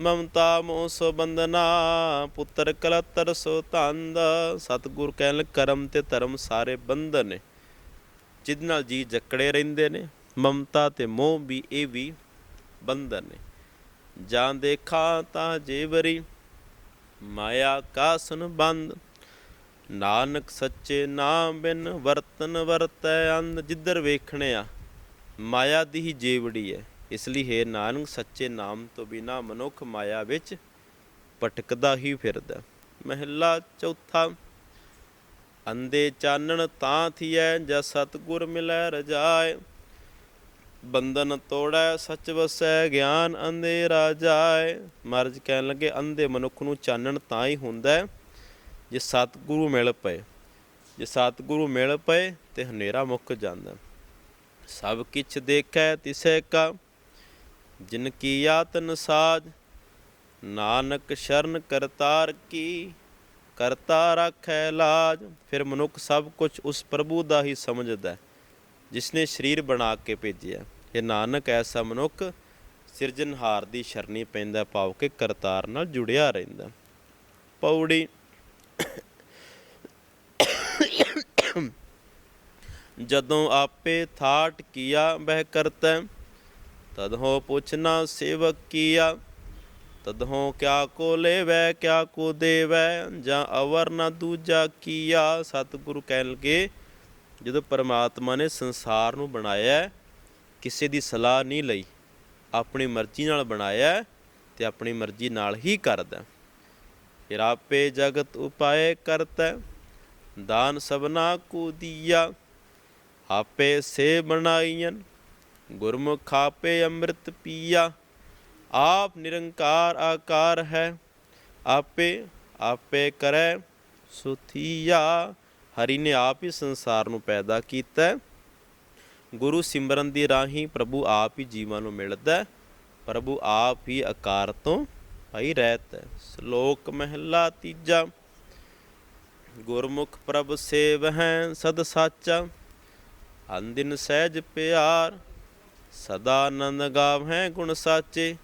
ਮਮਤਾ ਮੋਹ ਸੋ ਬੰਧਨਾ, ਪੁੱਤਰ ਕਲਤਰ ਸੋ ਤੰਦ। ਸਤਿਗੁਰ ਕਹਿਣ, ਕਰਮ ਤੇ ਧਰਮ ਸਾਰੇ ਬੰਧਨ ਨੇ ਜਿਦ ਨਾਲ ਜੀ ਜਕੜੇ ਰਹਿੰਦੇ ਨੇ, ਮਮਤਾ ਤੇ ਮੋਹ ਵੀ ਇਹ ਵੀ ਬੰਧਨ ਨੇ। ਜਾਂ ਦੇਖਾਂ ਤਾਂ ਜੇਵਰੀ ਮਾਇਆ ਕਾ ਬੰਦ ਨਾਨਕ ਸੱਚੇ ਨਾਮ ਬਿਨ ਵਰਤਨ ਵਰਤੈ ਅੰਧ ਜਿੱਧਰ ਵੇਖਣਿਆ, ਮਾਇਆ ਦੀ ਹੀ ਜੇਵੜੀ ਹੈ ਇਸ ਲਈ ਹੈ ਨਾਨਕ, ਸੱਚੇ ਨਾਮ ਤੋਂ ਬਿਨਾ ਮਨੁੱਖ ਮਾਇਆ ਵਿੱਚ ਭਟਕਦਾ ਹੀ ਫਿਰਦਾ। ਮਹਿਲਾ ਚੌਥਾ ਅੰਦੇ ਚਾਨਣ ਤਾਂ ਥੀਐ, ਜਾਂ ਸਤਗੁਰ ਮਿਲੈ ਰਜਾਏ। ਬੰਧਨ ਤੋੜੈ, ਸੱਚ ਵਸੈ, ਗਿਆਨ ਅੰਧੇਰਾ ਜਾਏ। ਮਰਜ ਕਹਿਣ ਲੱਗੇ, ਅੰਧੇ ਮਨੁੱਖ ਨੂੰ ਚਾਨਣ ਤਾਂ ਹੀ ਹੁੰਦਾ ਹੈ, ਜੇ ਸਤਿਗੁਰੂ ਮਿਲ ਪਏ। ਜੇ ਸਤਿਗੁਰੂ ਮਿਲ ਪਏ ਤੇ ਹਨੇਰਾ ਮੁੱਕ ਜਾਂਦਾ ਸਭ ਕਿਛ ਦੇਖੈ ਤਿਸੈ ਕਾ। ਜਿਨ ਕੀ ਆਤਨ ਸਾਜ ਨਾਨਕ ਸ਼ਰਨ ਕਰਤਾਰ ਕੀ। ਕਰਤਾ ਰਾਖੈ ਲਾਜ। ਫਿਰ ਮਨੁੱਖ ਸਭ ਕੁਝ ਉਸ ਪ੍ਰਭੂ ਦਾ ਹੀ ਸਮਝਦਾ ਹੈ। ਜਿਸਨੇ ਸਰੀਰ ਬਣਾ ਕੇ ਭੇਜਿਆ ਇਹ ਨਾਨਕ ਐਸਾ ਮਨੁੱਖ, ਸਿਰਜਣਹਾਰ ਦੀ ਸ਼ਰਨੀ ਪੈਂਦਾ ਪਾਉ ਕੇ ਕਰਤਾਰ ਨਾਲ ਜੁੜਿਆ ਰਹਿੰਦਾ ਪੌੜੀ ਜਦੋਂ ਆਪੇ ਥਾਟ ਕੀਆ ਬਹਿ ਕਰਤੈ ਤਦ ਹੋ ਪੁੱਛਣਾ ਸੇਵਕ ਕੀਆ ਤਦ ਹੋ ਕਿਆ ਕੋ ਲੈਵੈ, ਕਿਆ ਕੋ ਦੇਵੈ, ਜਾਂ ਅਵਰ ਨਾ ਦੂਜਾ ਕੀਆ, ਸਤਿਗੁਰੂ ਕਹਿਣ ਲਗੇ ਜਦੋਂ ਪਰਮਾਤਮਾ ਨੇ ਸੰਸਾਰ ਨੂੰ ਬਣਾਇਆ ਕਿਸੇ ਦੀ ਸਲਾਹ ਨਹੀਂ ਲਈ। ਆਪਣੀ ਮਰਜ਼ੀ ਨਾਲ ਬਣਾਇਆ ਹੈ ਤੇ ਆਪਣੀ ਮਰਜ਼ੀ ਨਾਲ ਹੀ ਕਰਦਾ ਫਿਰ ਜਗਤ ਉਪਾਏ ਕਰਤਾ ਦਾਨ ਸਭਨਾ ਕੋ ਦੀਆ। ਆਪੇ ਸੇ ਬਣਾਈਆਂ ਗੁਰਮੁਖ ਆਪੇ ਅੰਮ੍ਰਿਤ ਪੀਆ। ਆਪ ਨਿਰੰਕਾਰ ਆਕਾਰ ਹੈ, ਆਪੇ ਆਪੇ ਕਰੈ ਸੁਥੀਆ। ਹਰੀ ਨੇ ਆਪ ਹੀ ਸੰਸਾਰ ਨੂੰ ਪੈਦਾ ਕੀਤਾ ਗੁਰੂ ਸਿਮਰਨ ਦੀ ਰਾਹੀਂ ਪ੍ਰਭੂ ਆਪ ਹੀ ਜੀਵਾਂ ਨੂੰ ਮਿਲਦਾ ਪ੍ਰਭੂ ਆਪ ਹੀ ਆਕਾਰ ਤੋਂ ਭਾਈ ਰਹਿਤ ਸ਼ਲੋਕ ਮਹਿਲਾ ਤੀਜਾ, ਗੁਰਮੁਖ ਪ੍ਰਭ ਸੇਵ ਹੈ ਸਦ ਸਾਚਾ ਅੰਦਿਨ ਸਹਿਜ ਪਿਆਰ, ਸਦਾ ਆਨੰਦ ਗਾਵਹਿ ਗੁਣ ਸਾਚੇ,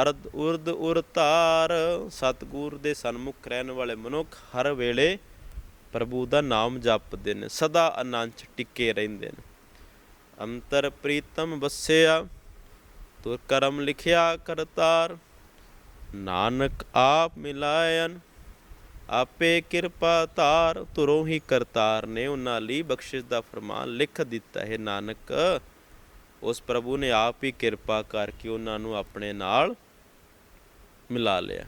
ਅਰਧ ਉਰਦ ਉਰ ਧਾਰ, ਸਤਗੁਰ ਦੇ ਸਨਮੁਖ ਰਹਿਣ ਵਾਲੇ ਮਨੁੱਖ ਹਰ ਵੇਲੇ ਪ੍ਰਭੂ ਦਾ ਨਾਮ ਜਪਦੇ ਨੇ, ਸਦਾ ਆਨੰਦ 'ਚ ਟਿੱਕੇ ਰਹਿੰਦੇ ਨੇ। ਅੰਤਰ ਪ੍ਰੀਤਮ ਵਸਿਆ, ਤੁਰ ਕਰਮ ਲਿਖਿਆ ਕਰਤਾਰ, ਨਾਨਕ ਆਪ ਮਿਲਾਇਨ, ਆਪੇ ਕਿਰਪਾ ਧਾਰ, ਤੁਰੋਂ ਹੀ ਕਰਤਾਰ ਨੇ ਉਹਨਾਂ ਲਈ ਬਖਸ਼ਿਸ਼ ਦਾ ਫਰਮਾਨ ਲਿਖ ਦਿੱਤਾ। ਹੈ ਨਾਨਕ, ਉਸ ਪ੍ਰਭੂ ਨੇ ਆਪ ਹੀ ਕਿਰਪਾ ਕਰਕੇ ਉਹਨਾਂ ਨੂੰ ਆਪਣੇ ਨਾਲ ਮਿਲਾ ਲਿਆ।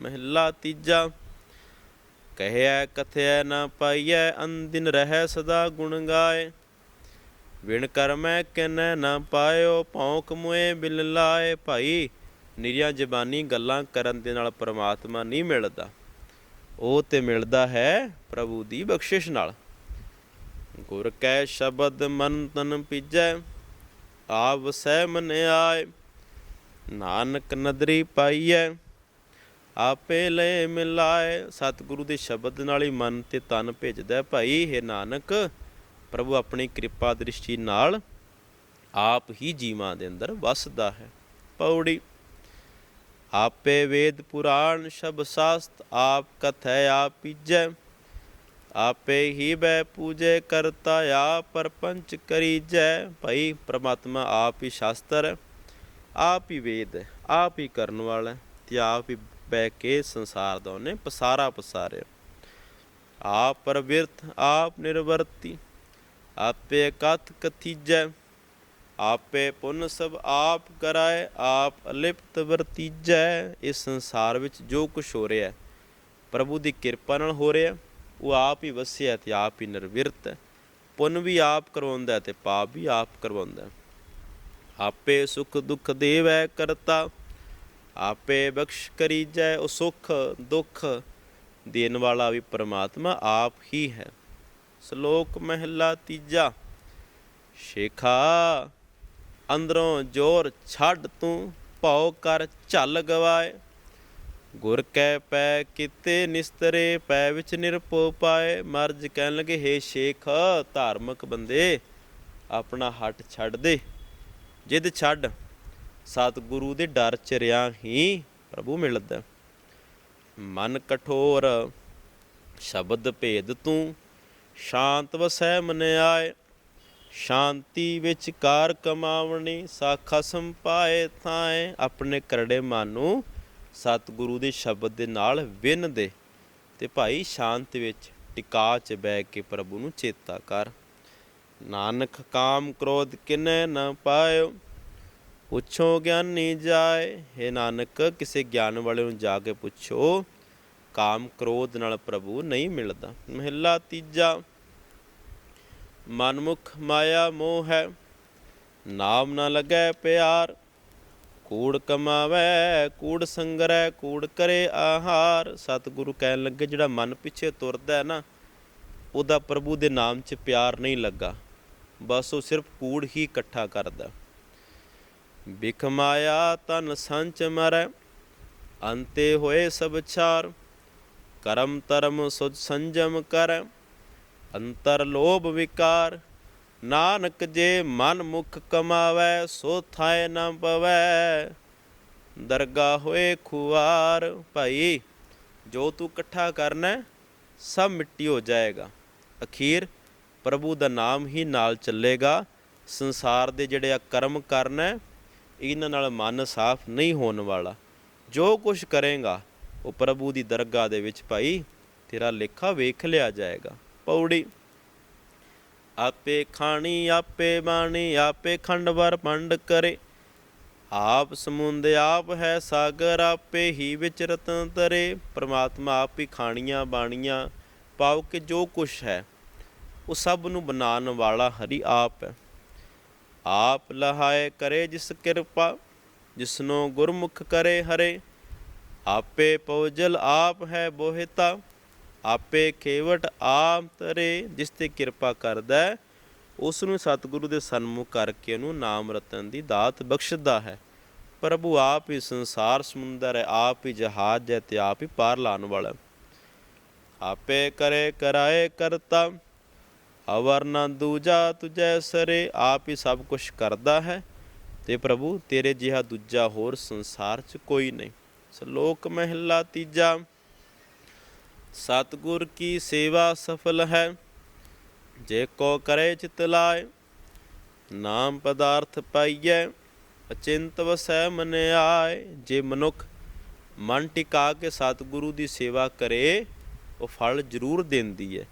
ਮਹਿਲਾ ਤੀਜਾ ਕਹਿਆ ਕਥਿਆ ਨਾ ਪਾਈਐ ਅੰਦਿਨ ਰਹਿ ਸਦਾ ਗੁਣ ਗਾਏ। ਵਿਣ ਕਰਮੈ ਕਿਨੈ ਨਾ ਪਾਇਓ, ਭੌਂਕ ਮੁਏ ਬਿਲ ਲਾਏ। ਭਾਈ, ਨਿਰੀਆਂ ਜ਼ਬਾਨੀ ਗੱਲਾਂ ਕਰਨ ਦੇ ਨਾਲ ਪ੍ਰਮਾਤਮਾ ਨਹੀਂ ਮਿਲਦਾ। ਉਹ ਤੇ ਮਿਲਦਾ ਹੈ ਪ੍ਰਭੂ ਦੀ ਬਖਸ਼ਿਸ਼ ਨਾਲ। ਗੁਰ ਕੈ ਸ਼ਬਦ ਮਨ ਤਨ ਪੀਜੈ ਆਵ ਸਹਿ ਮਨ ਆਏ। ਨਾਨਕ ਨਦਰੀ ਪਾਈਐ ਆਪੇ ਲੈ ਮਿਲਾਏ। ਸਤਿਗੁਰੂ ਦੇ ਸ਼ਬਦ ਨਾਲ ਹੀ ਮਨ ਤੇ ਤਨ ਭੇਜਦਾ ਭਾਈ, ਹੈ ਨਾਨਕ, ਪ੍ਰਭੂ ਆਪਣੀ ਕਿਰਪਾ ਦ੍ਰਿਸ਼ਟੀ ਨਾਲ ਆਪ ਹੀ ਜੀਵਾਂ ਦੇ ਅੰਦਰ ਵਸਦਾ ਹੈ। ਪੌੜੀ, ਆਪੇ ਵੇਦ ਪੁਰਾਣ ਸ਼ਬ ਸਾਸਤ, ਆਪ ਕਥੈ ਆਪ ਪੀਜੈ। ਆਪੇ ਹੀ ਬੈ ਪੂਜੇ, ਕਰਤਾ ਆਪ ਪਰਪੰਚ ਕਰੀਜੈ। ਭਾਈ, ਪ੍ਰਮਾਤਮਾ ਆਪ ਹੀ ਸ਼ਾਸਤਰ ਆਪ ਹੀ ਵੇਦ ਆਪ ਹੀ ਕਰਨ ਵਾਲਾ ਤੇ ਆਪ ਹੀ ਪੈ ਕੇ ਸੰਸਾਰ ਦਾ ਉਹਨੇ ਪਸਾਰਾ ਪਸਾਰਿਆ। ਆਪ ਪ੍ਰਵਿਰਤ, ਆਪ ਨਿਰਵਰਤੀ, ਆਪੇ ਕਥ ਕਥੀਜੈ ਆਪੇ ਪੁੰਨ ਸਭ ਆਪ ਕਰਾਏ, ਆਪ ਅਲਿਪਤ ਵਰਤੀਜੈ। ਇਸ ਸੰਸਾਰ ਵਿੱਚ ਜੋ ਕੁਝ ਹੋ ਰਿਹਾ ਹੈ, ਪ੍ਰਭੂ ਦੀ ਕਿਰਪਾ ਨਾਲ ਹੋ ਰਿਹਾ ਉਹ ਆਪ ਹੀ ਵਸਿਆ ਤੇ ਆਪ ਹੀ ਨਿਰਵਿਰਤ ਹੈ। ਪੁੰਨ ਵੀ ਆਪ ਕਰਵਾਉਂਦਾ ਤੇ ਪਾਪ ਵੀ ਆਪ ਕਰਵਾਉਂਦਾ ਆਪੇ ਸੁਖ ਦੁਖ ਦੇਵੈ ਕਰਤਾ ਆਪੇ ਬਖਸ਼ ਕਰੀਜੈ, ਉਹ ਸੁਖ ਦੁਖ ਦੇਣ ਵਾਲਾ ਵੀ ਪਰਮਾਤਮਾ ਆਪ ਹੀ ਹੈ। ਸ਼ਲੋਕ ਮਹਿਲਾ ਤੀਜਾ, ਸ਼ੇਖਾ, ਅੰਦਰੋਂ ਜੋਰ ਛੱਡ ਤੂੰ, ਭਉ ਕਰ ਝੱਲ ਗਵਾਏ। ਗੁਰ ਕੈ ਪੈ ਕਿਤੇ ਨਿਸਤਰੇ, ਪੈ ਵਿੱਚ ਨਿਰਪੋ ਪਾਏ। ਮਰਜ ਕਹਿਣ ਲਗੇ, ਹੇ ਸ਼ੇਖ, ਧਾਰਮਿਕ ਬੰਦੇ, ਆਪਣਾ ਹੱਟ ਛੱਡ ਦੇ। ਜਿੱਦ ਛੱਡ। ਸਤਿਗੁਰੂ ਦੇ ਡਰ ਚ ਰਿਆਂ ਹੀ ਪ੍ਰਭੂ ਮਿਲਦਾ। ਮਨ ਕਠੋਰ, ਸ਼ਬਦ ਭੇਦ ਤੂੰ, ਸ਼ਾਂਤ ਵਸੈ ਮਨ ਆਏ। ਸ਼ਾਂਤੀ ਵਿੱਚ ਕਾਰ ਕਮਾਵਣੀ, ਸਾਖਾ ਸੰਪਾਏ ਥਾਏ। ਆਪਣੇ ਕਰੜੇ ਮਨ ਨੂੰ ਸਤਿਗੁਰੂ ਦੇ ਸ਼ਬਦ ਦੇ ਨਾਲ ਵਿੰਨ ਦੇ ਤੇ ਭਾਈ ਸ਼ਾਂਤ ਵਿੱਚ ਟਿਕਾ ਚ ਬਹਿ ਕੇ ਪ੍ਰਭੂ ਨੂੰ ਚੇਤਾ ਕਰ। ਨਾਨਕ ਕਾਮ ਕ੍ਰੋਧ ਕਿਨੈ ਨਾ ਪਾਇਓ ਪੁੱਛੋ ਗਿਆਨੀ ਜਾਏ, ਹੈ ਨਾਨਕ, ਕਿਸੇ ਗਿਆਨ ਵਾਲੇ ਨੂੰ ਜਾ ਕੇ ਪੁੱਛੋ, ਕਾਮ ਕ੍ਰੋਧ ਨਾਲ ਪ੍ਰਭੂ ਨਹੀਂ ਮਿਲਦਾ। ਮਹਿਲਾ ਤੀਜਾ, ਮਨਮੁਖ ਮਾਇਆ ਮੋਹ ਹੈ, ਨਾਮ ਨਾ ਲੱਗੈ ਪਿਆਰ, ਕੂੜ ਕਮਾਵੈ, ਕੂੜ ਸੰਗਰੈ, ਕੂੜ ਕਰੇ ਆਹਾਰ। ਸਤਿਗੁਰੂ ਕਹਿਣ ਲੱਗੇ, ਜਿਹੜਾ ਮਨ ਪਿੱਛੇ ਤੁਰਦਾ ਹੈ ਨਾ, ਉਹਦਾ ਪ੍ਰਭੂ ਦੇ ਨਾਮ 'ਚ ਪਿਆਰ ਨਹੀਂ ਲੱਗਾ। ਬਸ ਉਹ ਸਿਰਫ ਕੂੜ ਹੀ ਇਕੱਠਾ ਕਰਦਾ। ਬਿਖ ਮਾਇਆ ਤਨ ਸੰਚ ਮਰੈ, ਅੰਤੇ ਹੋਏ ਸਭ ਛਾਰ, ਕਰਮ ਧਰਮ ਸੁਧ ਸੰਜਮ ਕਰੈ, ਅੰਤਰ ਲੋਭ ਵਿਕਾਰ, ਨਾਨਕ ਜੇ ਮਨ ਮੁਖ ਕਮਾਵੈ, ਸੋ ਥਾਏ ਨਾ ਪਵੈ। ਦਰਗਾ ਹੋਏ ਖੁਆਰ, ਭਾਈ, ਜੋ ਤੂੰ ਇਕੱਠਾ ਕਰਨਾ, ਸਭ ਮਿੱਟੀ ਹੋ ਜਾਏਗਾ। ਅਖੀਰ, ਪ੍ਰਭੂ ਦਾ ਨਾਮ ਹੀ ਨਾਲ ਚੱਲੇਗਾ। ਸੰਸਾਰ ਦੇ ਜਿਹੜੇ ਆ ਕਰਮ ਕਰਨਾ ਇਹਨਾਂ ਨਾਲ ਮਨ ਸਾਫ਼ ਨਹੀਂ ਹੋਣ ਵਾਲਾ। ਜੋ ਕੁਝ ਕਰੇਗਾ, ਉਹ ਪ੍ਰਭੂ ਦੀ ਦਰਗਾਹ ਦੇ ਵਿੱਚ ਭਾਈ ਤੇਰਾ ਲੇਖਾ ਵੇਖ ਲਿਆ ਜਾਏਗਾ। ਪੌੜੀ। ਆਪੇ ਖਾਣੀ, ਆਪੇ ਬਾਣੀ, ਆਪੇ ਖੰਡਵਰ ਪੰਡ ਕਰੇ। ਆਪ ਸਮੁੰਦ ਆਪ ਹੈ ਸਾਗਰ, ਆਪੇ ਹੀ ਵਿੱਚ ਰਤਨ ਤਰੇ। ਪ੍ਰਮਾਤਮਾ ਆਪ ਹੀ ਖਾਣੀਆਂ, ਬਾਣੀਆਂ ਪਾਉ ਕੇ ਜੋ ਕੁਛ ਹੈ, ਉਹ ਸਭ ਨੂੰ ਬਣਾਉਣ ਵਾਲਾ ਹਰੀ ਆਪ ਹੈ। ਆਪ ਲਹਾਏ ਕਰੇ ਜਿਸ ਕਿਰਪਾ, ਜਿਸਨੋ ਗੁਰਮੁਖ ਕਰੇ ਹਰੇ। ਆਪੇ ਪਉਜਲ ਆਪ ਹੈ ਬੋਹਿਤਾ, ਆਪੇ ਖੇਵਟ ਆਪ ਤਰੇ। ਜਿਸ ਤੇ ਕਿਰਪਾ ਕਰਦਾ ਹੈ ਉਸ ਨੂੰ ਸਤਿਗੁਰੂ ਦੇ ਸਨਮੁਖ ਕਰਕੇ ਉਹਨੂੰ ਨਾਮ ਰਤਨ ਦੀ ਦਾਤ ਬਖਸ਼ਦਾ ਹੈ। ਪ੍ਰਭੂ ਆਪ ਹੀ ਸੰਸਾਰ ਸਮੁੰਦਰ ਹੈ, ਆਪ ਹੀ ਜਹਾਜ਼ ਹੈ ਤੇ ਆਪ ਹੀ ਪਾਰ ਲਾਣ ਵਾਲਾ ਆਪੇ ਕਰੇ ਕਰਾਏ ਕਰਤਾ ਅਵਰ ਨਾ ਦੂਜਾ ਤੁਜੈ ਸਰੇ, ਆਪ ਹੀ ਸਭ ਕੁਝ ਕਰਦਾ ਹੈ। ਤੇ ਪ੍ਰਭੂ, ਤੇਰੇ ਜਿਹਾ ਦੂਜਾ ਹੋਰ ਸੰਸਾਰ 'ਚ ਕੋਈ ਨਹੀਂ। ਸ਼ਲੋਕ ਮਹਿਲਾ ਤੀਜਾ, ਸਤਿਗੁਰ ਕੀ ਸੇਵਾ ਸਫਲ ਹੈ? ਜੇ ਕੋ ਕਰੇ ਚਿਤ ਲਾਏ, ਨਾਮ ਪਦਾਰਥ ਪਾਈਐ, ਅਚਿੰਤ ਵਸੈ ਮਨ ਆਏ। ਜੇ ਮਨੁੱਖ ਮਨ ਟਿਕਾ ਕੇ ਸਤਿਗੁਰੂ ਦੀ ਸੇਵਾ ਕਰੇ, ਉਹ ਫਲ ਜ਼ਰੂਰ ਦਿੰਦੀ ਹੈ।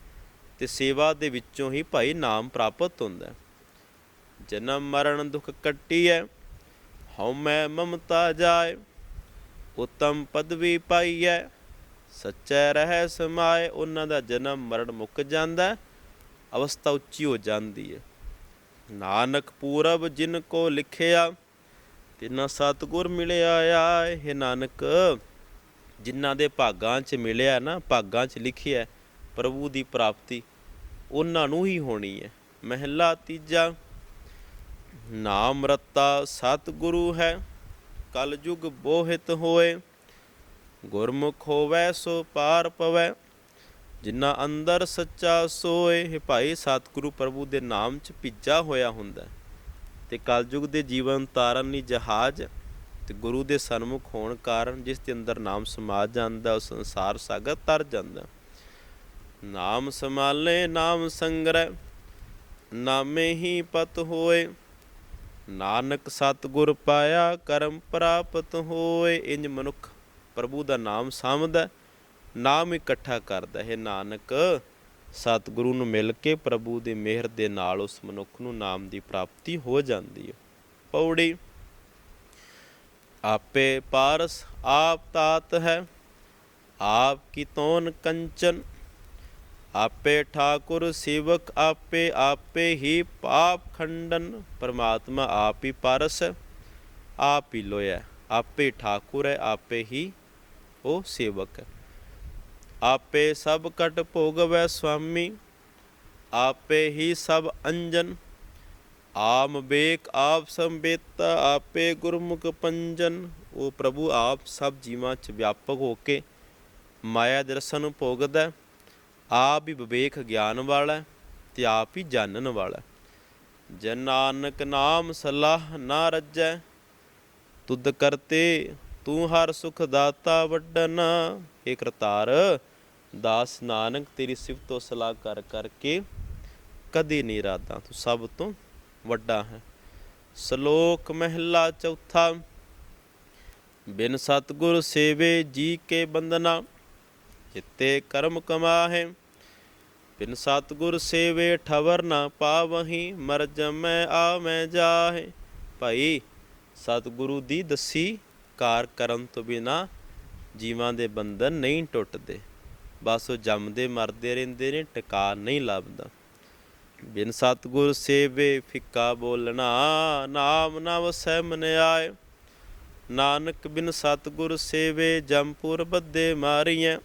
ਤੇ ਸੇਵਾ ਦੇ ਵਿੱਚੋਂ ਹੀ ਭਾਈ ਨਾਮ ਪ੍ਰਾਪਤ ਹੁੰਦਾ ਹੈ। ਜਨਮ ਮਰਨ ਦੁਖ ਕੱਟੀਐ, ਹਉ ਮੈਂ ਮਮਤਾ ਜਾਏ, ਉਤਮ ਪਦਵੀ ਪਾਈ ਹੈ ਸੱਚੈ ਰਹਿ ਸਮਾਏ, ਉਹਨਾਂ ਦਾ ਜਨਮ ਮਰਨ ਮੁੱਕ ਜਾਂਦਾ ਅਵਸਥਾ ਉੱਚੀ ਹੋ ਜਾਂਦੀ ਹੈ। ਨਾਨਕ ਪੂਰਬ ਜਿਨ ਕੋ ਲਿਖਿਆ, ਤਿਨਾ ਸਤਗੁਰ ਮਿਲਿਆ ਆਏ, ਹੈ ਨਾਨਕ, ਜਿਨ੍ਹਾਂ ਦੇ ਭਾਗਾਂ 'ਚ ਮਿਲਿਆ ਨਾ, ਭਾਗਾਂ 'ਚ ਲਿਖਿਆ, ਪ੍ਰਭੂ ਦੀ ਪ੍ਰਾਪਤੀ ਉਹਨਾਂ ਨੂੰ ਹੀ ਹੋਣੀ ਹੈ। ਮਹਿਲਾ ਤੀਜਾ, ਨਾਮ ਰਤਾ ਸਤਿਗੁਰੂ ਹੈ। ਕਲਯੁਗ ਬੋਹਿਤ ਹੋਏ, ਗੁਰਮੁਖ ਹੋਵੈ ਸੋ ਪਾਰ ਪਵੈ। ਜਿਨ੍ਹਾਂ ਅੰਦਰ ਸੱਚਾ ਸੋਏ, ਹੈ ਭਾਈ ਸਤਿਗੁਰੂ ਪ੍ਰਭੂ ਦੇ ਨਾਮ 'ਚ ਭਿੱਜਾ ਹੋਇਆ ਹੁੰਦਾ ਹੈ। ਤੇ ਕਲਯੁਗ ਦੇ ਜੀਵਨ ਤਾਰਨ ਲਈ ਜਹਾਜ਼ ਤੇ ਗੁਰੂ ਦੇ ਸਨਮੁਖ ਹੋਣ ਕਾਰਨ ਜਿਸ ਦੇ ਅੰਦਰ ਨਾਮ ਸਮਾ ਜਾਂਦਾ, ਉਹ ਸੰਸਾਰ ਸਾਗਰ ਤਰ ਜਾਂਦਾ ਨਾਮ ਸੰਭਾਲੇ, ਨਾਮ ਸੰਗਰੈ ਨਾਮੇ ਹੀ ਪਤ ਹੋਏ। ਨਾਨਕ ਸਤਿਗੁਰ ਪਾਇਆ, ਕਰਮ ਪ੍ਰਾਪਤ ਹੋਏ। ਇੰਜ ਮਨੁੱਖ ਪ੍ਰਭੂ ਦਾ ਨਾਮ ਸਾਂਭਦਾ, ਨਾਮ ਇਕੱਠਾ ਕਰਦਾ ਹੈ। ਨਾਨਕ ਸਤਿਗੁਰੂ ਨੂੰ ਮਿਲ ਕੇ ਪ੍ਰਭੂ ਦੀ ਮਿਹਰ ਦੇ ਨਾਲ ਉਸ ਮਨੁੱਖ ਨੂੰ ਨਾਮ ਦੀ ਪ੍ਰਾਪਤੀ ਹੋ ਜਾਂਦੀ ਹੈ। ਪੌੜੀ, ਆਪੇ ਪਾਰਸ ਆਪ ਤਾਤ ਹੈ, ਆਪ ਕੀ ਤੋਨ ਕੰਚਨ ਆਪੇ ਠਾਕੁਰ ਸੇਵਕ ਆਪੇ ਆਪੇ ਹੀ ਪਾਪ ਖੰਡਨ, ਪਰਮਾਤਮਾ ਆਪ ਹੀ ਪਾਰਸ, ਆਪ ਹੀ ਲੋਇਆ ਆਪੇ ਠਾਕੁਰ ਹੈ, ਆਪੇ ਹੀ ਉਹ ਸੇਵਕ। ਹੈ ਆਪੇ ਸਭ ਕਟ ਭੋਗਵੈ ਸੁਆਮੀ ਆਪੇ ਹੀ ਸਭ ਅੰਜਨ, ਆਮ ਬੇਕ ਆਪ ਸੰਬੇਤਾ ਆਪੇ ਗੁਰਮੁਖ ਪੰਜਨ, ਉਹ ਪ੍ਰਭੂ ਆਪ ਸਭ ਜੀਵਾਂ ਚ ਵਿਆਪਕ ਹੋ ਕੇ ਮਾਇਆ ਦਰਸ਼ਨ ਭੋਗਦਾ ਆਪ ਹੀ ਵਿਵੇਕ ਗਿਆਨ ਵਾਲਾ ਹੈ ਤੇ ਆਪ ਹੀ ਜਾਣਨ ਵਾਲਾ ਹੈ। ਜਨ ਨਾਨਕ ਨਾਮ ਸਲਾਹ ਨਾ ਰੱਜੈ, ਤੁਧ ਕਰਤੇ ਤੂੰ ਹਰ ਸੁਖ ਦਾਤਾ ਵੱਡਨ ਏ ਕਰਤਾਰ, ਦਾਸ ਨਾਨਕ, ਤੇਰੀ ਸਿਫਤ ਤੋਂ ਸਲਾਹ ਕਰ ਕਰਕੇ ਕਦੇ ਨਹੀਂ ਰਾਦਾ ਤੂੰ ਸਭ ਤੋਂ ਵੱਡਾ ਹੈ ਸ਼ਲੋਕ ਮਹਿਲਾ ਚੌਥਾ, ਬਿਨ ਸਤਗੁਰ ਸੇਵੇ ਜੀ ਕੇ ਬੰਦਨਾ ਜਿੱਤੇ ਕਰਮ ਕਮਾਹੇ ਬਿਨ ਸਤਗੁਰ ਸੇਵੇ ਠਵਰ ਨਾ ਪਾਵਹੀ ਮਰ ਜਮੈ ਆਵੈ ਜਾਹੇ। ਭਾਈ, ਸਤਿਗੁਰੂ ਦੀ ਦਸੀ ਕਾਰ ਕਰਨ ਤੋਂ ਬਿਨਾ ਜੀਵਾਂ ਦੇ ਬੰਧਨ ਨਹੀਂ ਟੁੱਟਦੇ। ਬਸ ਉਹ ਜੰਮਦੇ ਮਰਦੇ ਰਹਿੰਦੇ ਨੇ, ਟਿਕਾ ਨਹੀਂ ਲੱਭਦਾ। ਬਿਨ ਸਤਿਗੁਰ ਸੇਵੇ ਫਿੱਕਾ ਬੋਲਣਾ, ਨਾਮ ਨਾ ਵਸੈ ਮਨ ਆਏ। ਨਾਨਕ ਬਿਨ ਸਤਿਗੁਰ ਸੇਵੇ ਜੰਪੁਰ ਬੱਦੇ ਮਾਰੀਐ।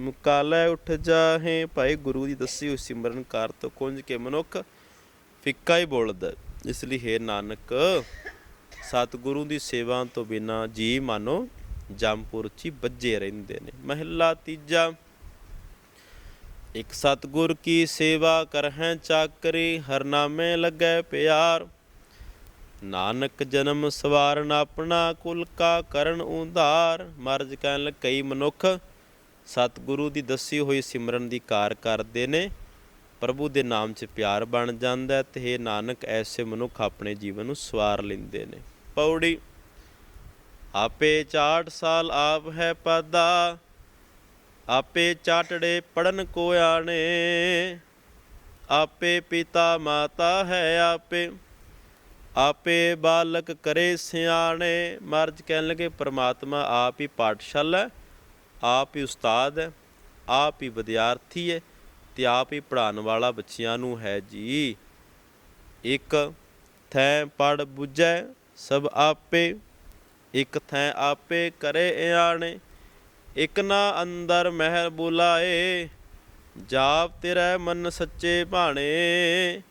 ਮੁਕਾਲੇ ਉੱਠ ਜਾਹੇ ਭਾਈ ਗੁਰੂ ਦੀ ਦੱਸੀ ਹੋਈ ਸਿਮਰਨ ਕਾਰ ਤੋਂ ਕੁੰਜ ਕੇ ਮਨੁੱਖ ਫਿੱਕਾ ਹੀ ਬੋਲਦਾ ਇਸ ਲਈ ਹੈ ਨਾਨਕ, ਸਤਿਗੁਰੂ ਦੀ ਸੇਵਾ ਤੋਂ ਬਿਨਾ ਜੀ ਮਾਨੋ ਜੰਪੁਰ ਚ ਬੱਜੇ ਰਹਿੰਦੇ ਨੇ। ਮਹਿਲਾ ਤੀਜਾ, ਇਕ ਸਤਿਗੁਰ ਕੀ ਸੇਵਾ ਕਰਹਿ ਚਾਕਰੀ ਹਰਨਾਮੇ ਲੱਗੈ ਪਿਆਰ। ਨਾਨਕ ਜਨਮ ਸਵਾਰਨ ਆਪਣਾ, ਕੁਲ ਕਾ ਕਰਨ ਉਧਾਰ। ਮਰਜ ਕਹਿਣ ਕਈ ਮਨੁੱਖ ਸਤਿਗੁਰੂ ਦੀ ਦੱਸੀ ਹੋਈ ਸਿਮਰਨ ਦੀ ਕਾਰ ਕਰਦੇ ਨੇ। ਪ੍ਰਭੂ ਦੇ ਨਾਮ 'ਚ ਪਿਆਰ ਬਣ ਜਾਂਦਾ ਹੈ ਤੇ ਇਹ ਨਾਨਕ, ਐਸੇ ਮਨੁੱਖ ਆਪਣੇ ਜੀਵਨ ਨੂੰ ਸਵਾਰ ਲੈਂਦੇ ਨੇ। ਪੌੜੀ, ਆਪੇ ਚਾਟ ਸਾਲ ਆਪ ਹੈ ਪਾਦਾ, ਆਪੇ ਚਾਟੜੇ ਪੜਨ ਕੋ ਆਣੇ, ਆਪੇ ਪਿਤਾ ਮਾਤਾ ਹੈ ਆਪੇ ਆਪੇ ਬਾਲਕ ਕਰੇ ਸਿਆਣੇ। ਮਰਜ ਕਹਿਣ ਲਗੇ, ਪ੍ਰਮਾਤਮਾ ਆਪ ਹੀ ਪਾਠਸ਼ਾਲਾ ਹੈ। ਆਪ ਹੀ ਉਸਤਾਦ ਹੈ, ਆਪ ਹੀ ਵਿਦਿਆਰਥੀ ਹੈ ਤੇ ਆਪ ਹੀ ਪੜਾਉਣ ਵਾਲਾ ਬੱਚਿਆਂ ਨੂੰ ਹੈ ਜੀ। ਇੱਕ ਥੈ ਪੜ ਬੁਝੈ, ਸਭ ਆਪੇ। ਇੱਕ ਥੈ ਆਪੇ ਕਰੇ ਆਣੇ ਇਕ ਨਾ ਅੰਦਰ ਮਹਿਲ ਬੁਲਾਏ। ਜਾਪ ਤੇਰਾ ਮਨ ਸੱਚੇ ਭਾਣੇ,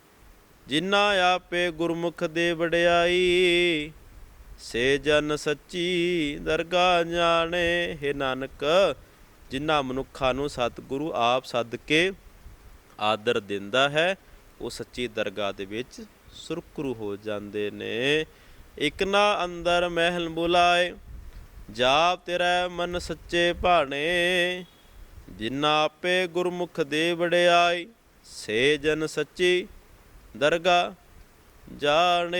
ਜਿਨ੍ਹਾਂ ਆਪੇ ਗੁਰਮੁਖ ਦੇ ਵਡਿਆਈ। ਸੇ ਜਨ ਸੱਚੀ ਦਰਗਾਹ ਜਾਣੇ, ਹੈ ਨਾਨਕ, ਜਿਨ੍ਹਾਂ ਮਨੁੱਖਾਂ ਨੂੰ ਸਤਿਗੁਰੂ ਆਪ ਸੱਦ ਕੇ ਆਦਰ ਦਿੰਦਾ ਹੈ, ਉਹ ਸੱਚੀ ਦਰਗਾਹ ਦੇ ਵਿੱਚ ਸੁਰਖਰੂ ਹੋ ਜਾਂਦੇ ਨੇ। ਇਕ ਨਾ ਅੰਦਰ ਮਹਿਲ ਬੁਲਾਏ, ਜਾਪ ਤੇਰਾ ਮਨ ਸੱਚੇ ਭਾਣੇ, ਜਿਨ੍ਹਾਂ ਆਪੇ ਗੁਰਮੁਖ ਦੇ ਵਡਿਆਈ ਸੇ ਜਨ ਸੱਚੀ ਦਰਗਾ ਜਾਣੇ।